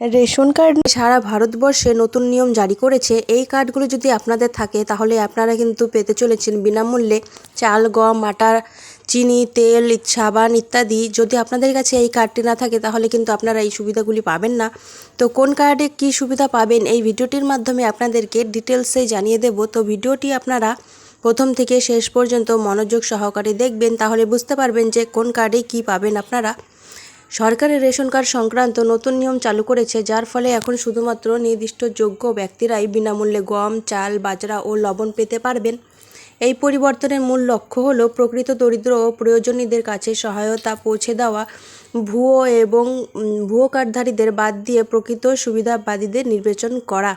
Ration card সারা ভারতবর্ষে নতুন নিয়ম জারি করেছে। এই কার্ডগুলো যদি আপনাদের থাকে, তাহলে আপনারা কিন্তু পেতে চলেছেন বিনামূল্যে চাল, গম, আটা, চিনি, তেল, সাবান ইত্যাদি। যদি আপনাদের কাছে এই কার্ডটি না থাকে, তাহলে কিন্তু আপনারা এই সুবিধাগুলি পাবেন না। তো কোন কার্ডে কী সুবিধা পাবেন, এই ভিডিওটির মাধ্যমে আপনাদেরকে ডিটেলসে জানিয়ে দেব। তো ভিডিওটি আপনারা প্রথম থেকে শেষ পর্যন্ত মনোযোগ সহকারে দেখবেন, তাহলে বুঝতে পারবেন যে কোন কার্ডে কী পাবেন আপনারা। সরকারের রেশন কার্ড সংক্রান্ত নতুন নিয়ম চালু করেছে, যার ফলে এখন শুধুমাত্র নির্দিষ্ট যোগ্য ব্যক্তিরাই বিনামূল্যে গম, চাল, বাজরা ও লবণ পেতে পারবেন। এই পরিবর্তনের মূল লক্ষ্য হল প্রকৃত দরিদ্র ও প্রয়োজনীদের কাছে সহায়তা পৌঁছে দেওয়া। ভুয়ো এবং ভুয়ো কার্ডধারীদের বাদ দিয়ে প্রকৃত সুবিধাবাদীদের নির্বাচন করা।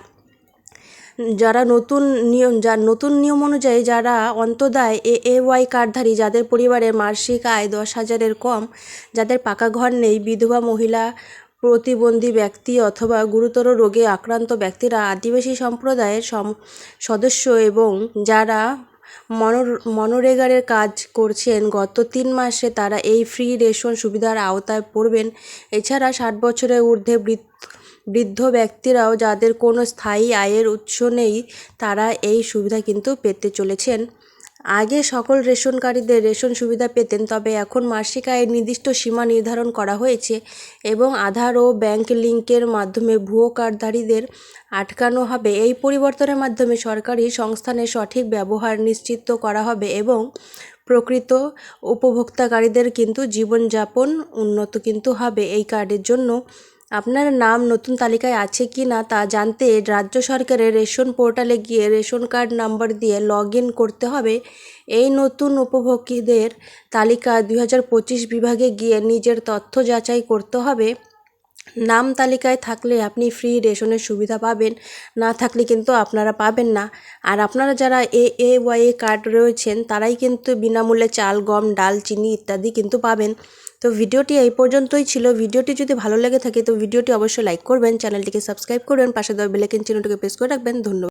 যারা নতুন নিয়ম, যার নতুন নিয়ম অনুযায়ী যারা অন্তদায় এ এ ওয়াই কার্ডধারী, যাদের পরিবারে মাসিক আয় দশ হাজারের কম, যাদের পাকা ঘর নেই, বিধবা, মহিলা, প্রতিবন্ধী ব্যক্তি অথবা গুরুতর রোগে আক্রান্ত ব্যক্তিরা, আদিবাসী সম্প্রদায়ের সম- সদস্য এবং যারা মনোর, মনোরেগারের কাজ করছেন, গত তিন মাসে তারা এই ফ্রি রেশন সুবিধার আওতায় পড়বেন। এছাড়া ষাট বছরের ঊর্ধ্বে বৃদ্ধ বৃদ্ধ ব্যক্তিরাও যাদের কোনো স্থায়ী আয়ের উৎস নেই, তারা এই সুবিধা কিন্তু পেতে চলেছেন। আগে সকল রেশনকারীদের রেশন সুবিধা পেতেন, তবে এখন মাসিক আয়ের নির্দিষ্ট সীমা নির্ধারণ করা হয়েছে এবং আধার ও ব্যাংক লিঙ্কের মাধ্যমে ভুয়ো কার্ডধারীদের আটকানো হবে। এই পরিবর্তনের মাধ্যমে সরকারি সংস্থানের সঠিক ব্যবহার নিশ্চিত করা হবে এবং প্রকৃত উপভোক্তাকারীদের কিন্তু জীবনযাপন উন্নত কিন্তু হবে। এই কার্ডের জন্য আপনার নাম নতুন তালিকায় আছে কি না তা জানতে রাজ্য সরকারের রেশন পোর্টালে গিয়ে রেশন কার্ড নাম্বার দিয়ে লগ ইন করতে হবে। এই নতুন উপভোগীদের তালিকা দু হাজার পঁচিশ বিভাগে গিয়ে নিজের তথ্য যাচাই করতে হবে। নাম তালিকায় থাকলে আপনি ফ্রি রেশনের সুবিধা পাবেন। না থাকলে কিন্তু আপনারা পাবেন না। আর আপনারা যারা এ এ ওয়াই কার্ড রয়েছেন, তারাই কিন্তু বিনামূল্যে চাল, গম, ডাল, চিনি ইত্যাদি কিন্তু পাবেন। তো ভিডিওটি এই পর্যন্তই ছিল। ভিডিওটি যদি ভালো লেগে থাকে, তো ভিডিওটি অবশ্যই লাইক করবেন, চ্যানেলটিকে সাবস্ক্রাইব করবেন, পাশে দেওয়া বেলাইকেন চিহ্নটিকে প্রেস করে রাখবেন। ধন্যবাদ।